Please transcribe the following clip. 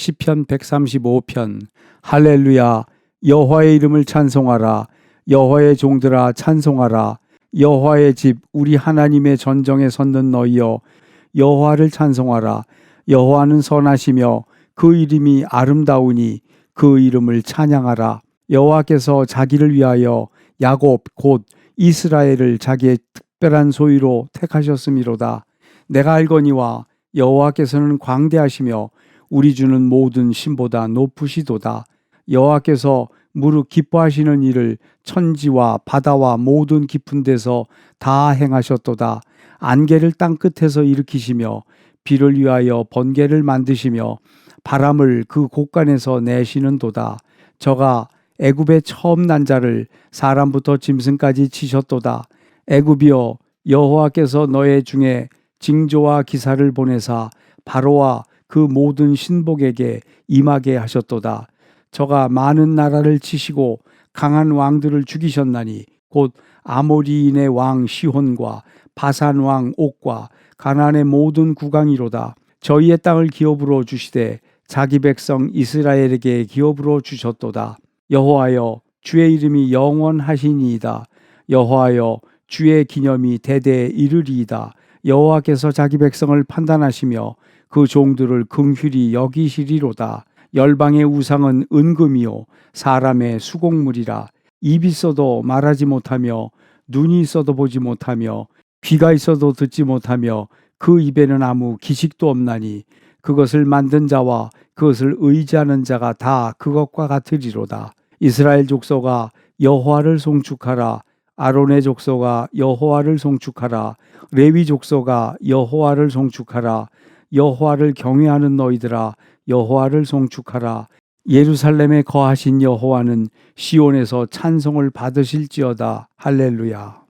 시편 135편. 할렐루야 여호와의 이름을 찬송하라 여호와의 종들아 찬송하라. 여호와의 집 우리 하나님의 전정에 섰는 너희여 여호와를 찬송하라. 여호와는 선하시며 그 이름이 아름다우니 그 이름을 찬양하라. 여호와께서 자기를 위하여 야곱 곧 이스라엘을 자기의 특별한 소유로 택하셨음이로다. 내가 알거니와 여호와께서는 광대하시며 우리 주는 모든 신보다 높으시도다. 여호와께서 무릇 기뻐하시는 일을 천지와 바다와 모든 깊은 데서 다 행하셨도다. 안개를 땅 끝에서 일으키시며 비를 위하여 번개를 만드시며 바람을 그 곳간에서 내시는도다. 저가 애굽의 처음 난 자를 사람부터 짐승까지 치셨도다. 애굽이여 여호와께서 너의 중에 징조와 기사를 보내사 바로와 그 모든 신복에게 임하게 하셨도다. 저가 많은 나라를 치시고 강한 왕들을 죽이셨나니 곧 아모리인의 왕 시혼과 바산 왕 옥과 가나안의 모든 국왕이로다. 저희의 땅을 기업으로 주시되 자기 백성 이스라엘에게 기업으로 주셨도다. 여호와여 주의 이름이 영원하시니이다. 여호와여 주의 기념이 대대에 이르리이다. 여호와께서 자기 백성을 판단하시며 그 종들을 긍휼히 여기시리로다. 열방의 우상은 은금이요 사람의 수곡물이라. 입이 있어도 말하지 못하며 눈이 있어도 보지 못하며 귀가 있어도 듣지 못하며 그 입에는 아무 기식도 없나니 그것을 만든 자와 그것을 의지하는 자가 다 그것과 같으리로다. 이스라엘 족속아 여호와를 송축하라. 아론의 족속아 여호와를 송축하라. 레위 족속아 여호와를 송축하라. 여호와를 경외하는 너희들아 여호와를 송축하라. 예루살렘에 거하신 여호와는 시온에서 찬송을 받으실지어다. 할렐루야.